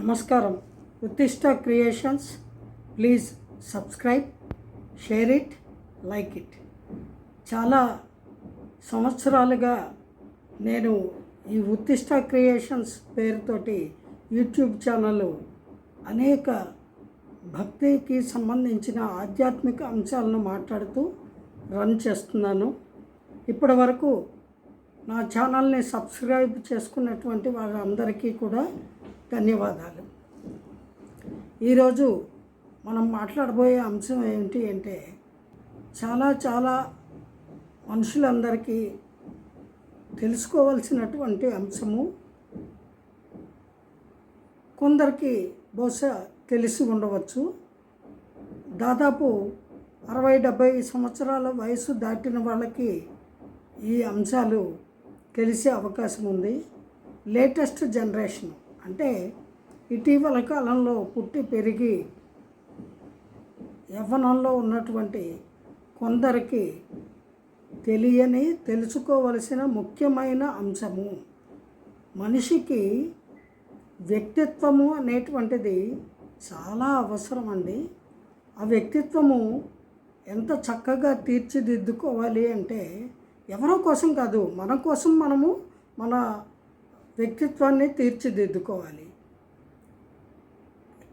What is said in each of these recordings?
నమస్కారం. Uttishta creations. Please subscribe share it like it. చాలా సంవత్సరాలుగా నేను ఈ ఉత్తిష్ట క్రియేషన్స్ పేరుతోటి యూట్యూబ్ ఛానల్ అనేక భక్తికి సంబంధించిన ఆధ్యాత్మిక అంశాలను మాట్లాడుతూ రన్ చేస్తున్నాను. ఇప్పటి వరకు నా ఛానల్ని సబ్స్క్రైబ్ చేసుకున్నటువంటి వాళ్ళందరికీ కూడా ధన్యవాదాలు. ఈరోజు మనం మాట్లాడబోయే అంశం ఏంటి అంటే చాలా చాలా మనుషులందరికీ తెలుసుకోవాల్సినటువంటి అంశము కొందరికి బహుశా తెలిసి ఉండవచ్చు. దాదాపు అరవై డెబ్భై సంవత్సరాల వయసు దాటిన వాళ్ళకి ఈ అంశాలు తెలిసే అవకాశం ఉంది. లేటెస్ట్ జనరేషన్ అంటే ఇటీవల కాలంలో పుట్టి పెరిగి యవ్వనంలో ఉన్నటువంటి కొందరికి తెలియని తెలుసుకోవలసిన ముఖ్యమైన అంశము మనిషికి వ్యక్తిత్వము అనేటువంటిది చాలా అవసరం అండి ఆ వ్యక్తిత్వము ఎంత చక్కగా తీర్చిదిద్దుకోవాలి అంటే ఎవరో కోసం కాదు మన కోసం మనము మన వ్యక్తిత్వాన్ని తీర్చిదిద్దుకోవాలి.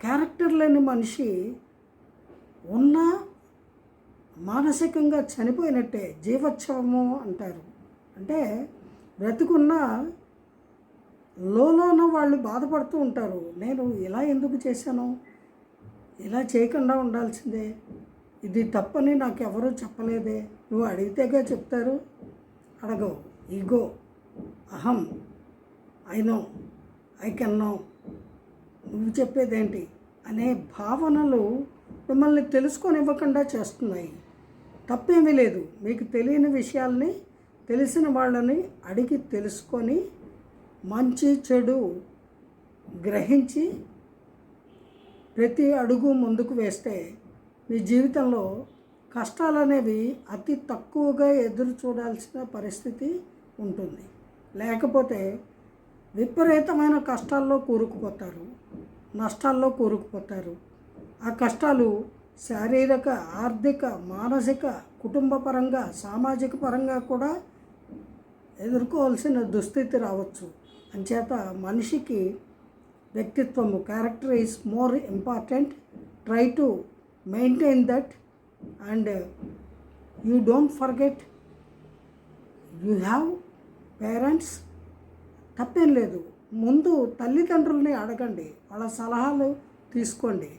క్యారెక్టర్ లేని మనిషి ఉన్న మానసికంగా చనిపోయినట్టే జీవోత్సవము అంటారు. అంటే బ్రతుకున్న లోలోన వాళ్ళు బాధపడుతూ ఉంటారు. నేను ఇలా ఎందుకు చేశాను? ఇలా చేయకుండా ఉండాల్సిందే. ఇది తప్పని నాకు ఎవరూ చెప్పలేదే. నువ్వు అడిగితేగా చెప్తారు. అడగవు. ఈగో. అహం. I know I can know నువ్వు చెప్పేదేంటి? అనే భావనలు మిమ్మల్ని తెలుసుకొనివ్వకుండా చేస్తున్నాయి. తప్పేమీ లేదు. మీకు తెలియని విషయాల్ని తెలిసిన వాళ్ళని అడిగి తెలుసుకొని మంచి చెడు గ్రహించి ప్రతి అడుగు ముందుకు వేస్తే మీ జీవితంలో కష్టాలు అనేవి అతి తక్కువగా ఎదురు చూడాల్సిన పరిస్థితి ఉంటుంది. లేకపోతే విపరీతమైన కష్టాల్లో కూరుకుపోతారు. నష్టాల్లో కూరుకుపోతారు. ఆ కష్టాలు శారీరక ఆర్థిక మానసిక కుటుంబ పరంగా సామాజిక పరంగా కూడా ఎదుర్కోవాల్సిన దుస్థితి రావచ్చు. అంచేత మనిషికి వ్యక్తిత్వము character is more important try to maintain that and you don't forget you have parents తప్పేం లేదు. ముందు తల్లిదండ్రుల్ని అడగండి. వాళ్ళ సలహాలు తీసుకోండి.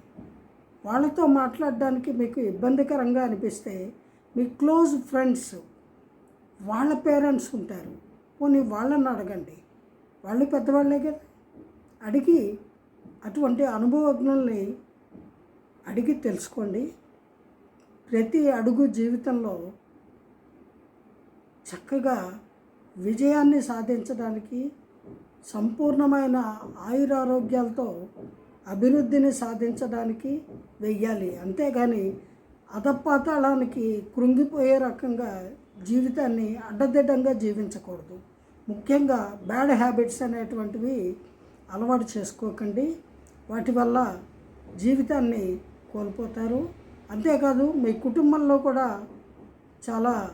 వాళ్ళతో మాట్లాడడానికి మీకు ఇబ్బందికరంగా అనిపిస్తే మీ క్లోజ్ ఫ్రెండ్స్ వాళ్ళ పేరెంట్స్ ఉంటారు. పోనీ వాళ్ళని అడగండి. వాళ్ళు పెద్దవాళ్ళే కదా. అడిగి అటువంటి అనుభవజ్ఞుల్ని అడిగి తెలుసుకోండి. ప్రతి అడుగు జీవితంలో చక్కగా విజయాన్ని సాధించడానికి సంపూర్ణమైన ఆయురారోగ్యాలతో అభివృద్ధిని సాధించడానికి వెయ్యాలి. అంతేగాని అధపాతాళానికి కృంగిపోయే రకంగా జీవితాన్ని అడ్డదిడ్డంగా జీవించకూడదు. ముఖ్యంగా బ్యాడ్ హ్యాబిట్స్ అనేటువంటివి అలవాటు చేసుకోకండి. వాటి వల్ల జీవితాన్ని కోల్పోతారు. అంతేకాదు మీ కుటుంబంలో కూడా చాలా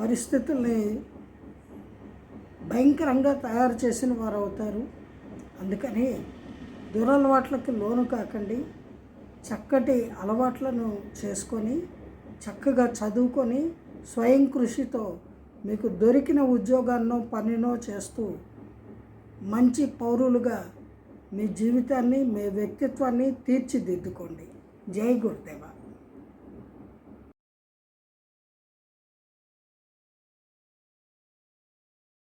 పరిస్థితుల్ని భయంకరంగా తయారు చేసిన వారు అవుతారు అందుకని దురలవాట్లకి లోను కాకండి. చక్కటి అలవాట్లను చేసుకొని చక్కగా చదువుకొని స్వయం కృషితో మీకు దొరికిన ఉద్యోగాన్నో పనినో చేస్తూ మంచి పౌరులుగా మీ జీవితాన్ని మీ వ్యక్తిత్వాన్ని తీర్చిదిద్దుకోండి. జై గురుదేవ.